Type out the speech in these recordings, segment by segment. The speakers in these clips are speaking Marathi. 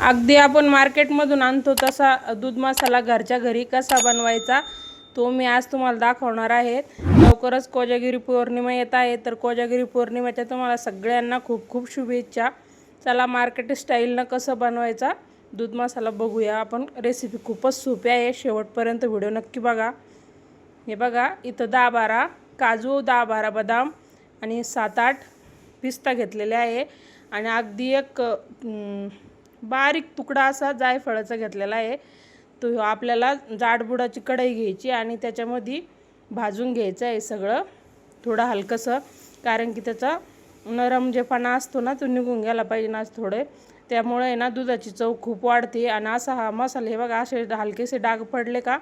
अगदी आपण मार्केटमधून आणतो तसा दूध मसाला घरच्या घरी कसा बनवायचा तो मी आज तुम्हाला दाखवणार आहे. लवकरच कोजागिरी पौर्णिमा येत आहे तर कोजागिरी पौर्णिमेच्या तुम्हाला सगळ्यांना खूप खूप शुभेच्छा. चला मार्केट स्टाईलनं कसं बनवायचा दूध मसाला बघूया आपण. रेसिपी खूपच सोपी आहे शेवटपर्यंत व्हिडिओ नक्की बघा. हे बघा इथं दहा बारा काजू दहा बारा बदाम आणि सात आठ पिस्ता घेतलेले आहे. आणि अगदी एक बारीक तुकडा असा जायफळाचा घेतलेला आहे. तो आपल्याला जाडबुडाची कढई घ्यायची आणि त्याच्यामध्ये भाजून घ्यायचं आहे सगळं. थोडं हलकंसं कारण की त्याचा नरम जेपणा असतो ना तो निघून गेला पाहिजे ना थोडे. त्यामुळे आहे ना दुधाची चव खूप वाढते आणि असा हा मसाला हे बघा असे हलकेसे डाग पडले का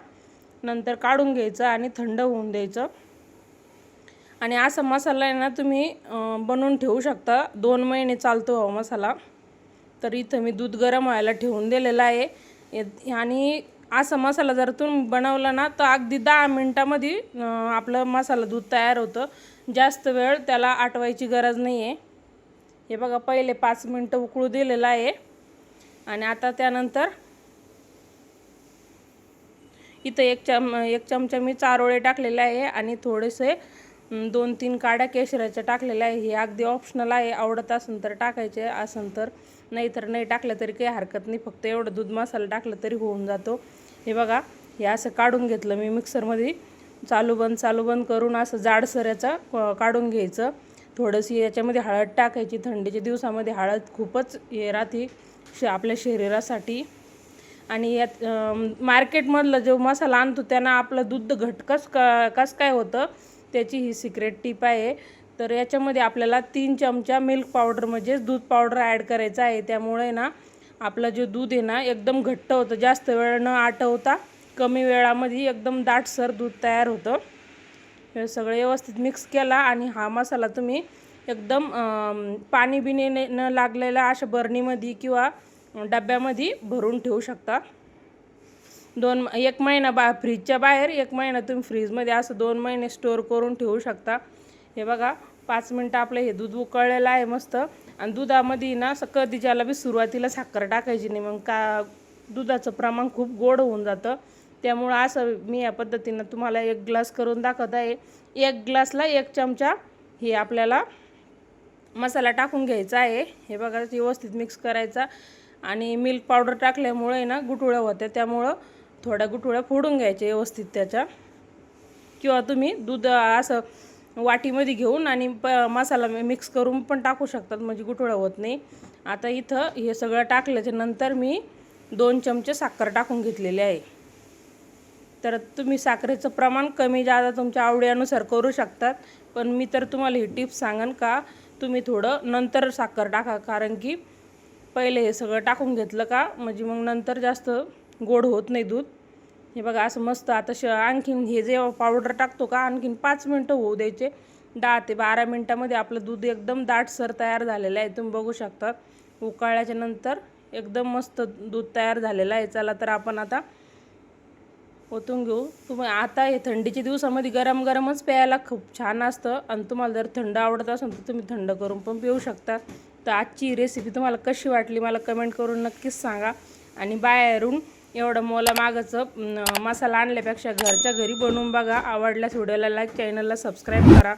नंतर काढून घ्यायचं आणि थंड होऊन द्यायचं. आणि असा मसाला आहे ना तुम्ही बनवून ठेवू शकता. दोन महिने चालतो हा मसाला. तर इथं मी दूध गरम व्हायला ठेवून दिलेलं आहे. आणि असा मसाला जर तुम्ही बनवला ना तर अगदी दहा मिनटामध्ये आपलं मसाला दूध तयार होतं. जास्त वेळ त्याला आटवायची गरज नाही आहे हे बघा पहिले पाच मिनटं उकळू दिलेलं आहे. आणि आता त्यानंतर इथं एक चम एक चमचा मी चारोळे टाकलेले आहे आणि थोडेसे दोन तीन काड्या केशराच्या टाकलेल्या आहे. हे अगदी ऑप्शनल आहे. आवडत असेल तर टाकायचे असेल तर नाही तर नाही टाकलं तरी काही हरकत नाही. फक्त एवढं दूध मसाला टाकलं तरी होऊन जातो. हे बघा हे असं काढून घेतलं मी मिक्सरमध्ये. चालू बंद चालू बंद करून असं जाडसर याचा क- काढून घ्यायचं. थोडंशी याच्यामध्ये हळद टाकायची. थंडीच्या दिवसामध्ये हळद खूपच हे राहते श आपल्या शरीरासाठी. आणि यात मार्केटमधलं जो मसाला आणतो त्यांना आपलं दूध घटकस क कसं काय होतं? त्याची ही सिक्रेट टीप आहे. तर याच्यामध्ये आपल्याला तीन चमचा मिल्क पावडर म्हणजेच दूध पावडर ॲड करायचा आहे. त्यामुळे ना आपलं जे दूध आहे ना एकदम घट्ट होतं. जास्त वेळ न आटवता कमी वेळामध्ये एकदम दाटसर दूध तयार होतं. हे सगळं व्यवस्थित मिक्स केला आणि हा मसाला तुम्ही एकदम पाणी बिणी न न लागलेला अशा बरणीमध्ये किंवा डब्यामध्ये भरून ठेवू शकता. दोन एक महिना बा फ्रीजच्या बाहेर एक महिना तुम्ही फ्रीजमध्ये असं दोन महिने स्टोअर करून ठेवू शकता. हे बघा पाच मिनटं आपलं हे दूध उकळलेलं आहे मस्त. आणि दुधामध्ये ना कधी ज्याला बी सुरुवातीला साखर टाकायची नाही मग का दुधाचं प्रमाण खूप गोड होऊन जातं. त्यामुळं असं मी या पद्धतीनं तुम्हाला एक ग्लास करून दाखवत आहे. एक ग्लासला एक चमचा हे आपल्याला मसाला टाकून घ्यायचा आहे. हे बघा व्यवस्थित मिक्स करायचा. आणि मिल्क पावडर टाकल्यामुळे ना गुटुळ्या होत्या. त्यामुळं थोड्या गुठोळ्या फोडून घ्यायच्या व्यवस्थित त्याच्या. किंवा तुम्ही दूध असं वाटीमध्ये घेऊन आणि प मसाला मिक्स करून पण टाकू शकतात म्हणजे गुठोळा होत नाही. आता इथं हे सगळं टाकल्याच्या नंतर मी दोन चमचे साखर टाकून घेतलेले आहे. तर तुम्ही साखरेचं प्रमाण कमी जादा तुमच्या आवडीनुसार करू शकतात. पण मी तर तुम्हाला ही टिप्स सांगन का तुम्ही थोडं नंतर साखर टाका कारण की पहिले हे सगळं टाकून घेतलं का म्हणजे मग नंतर जास्त गोड होत नाही दूध. हे बघा असं मस्त आता श आणखीन हे जे पावडर टाकतो का आणखीन पाच मिनटं होऊ द्यायचे. दहा ते बारा मिनटामध्ये आपलं दूध एकदम दाटसर तयार झालेलं आहे. तुम्ही बघू शकता उकाळल्याच्या नंतर एकदम मस्त दूध तयार झालेलं आहे. चला तर आपण आता ओतून घेऊ. तुम्ही आता हे थंडीच्या दिवसामध्ये गरम गरमच प्यायला खूप छान असतं. आणि तुम्हाला जर थंड आवडत असेल तर तुम्ही थंड करून पण पिऊ शकता. तर आजची रेसिपी तुम्हाला कशी वाटली मला कमेंट करून नक्कीच सांगा. आणि बाहेरून एवढं मोला मागचं मसाला आणल्यापेक्षा घरच्या घरी बनवून बघा. आवडल्यास व्हिडिओला लाईक चॅनलला सबस्क्राईब करा.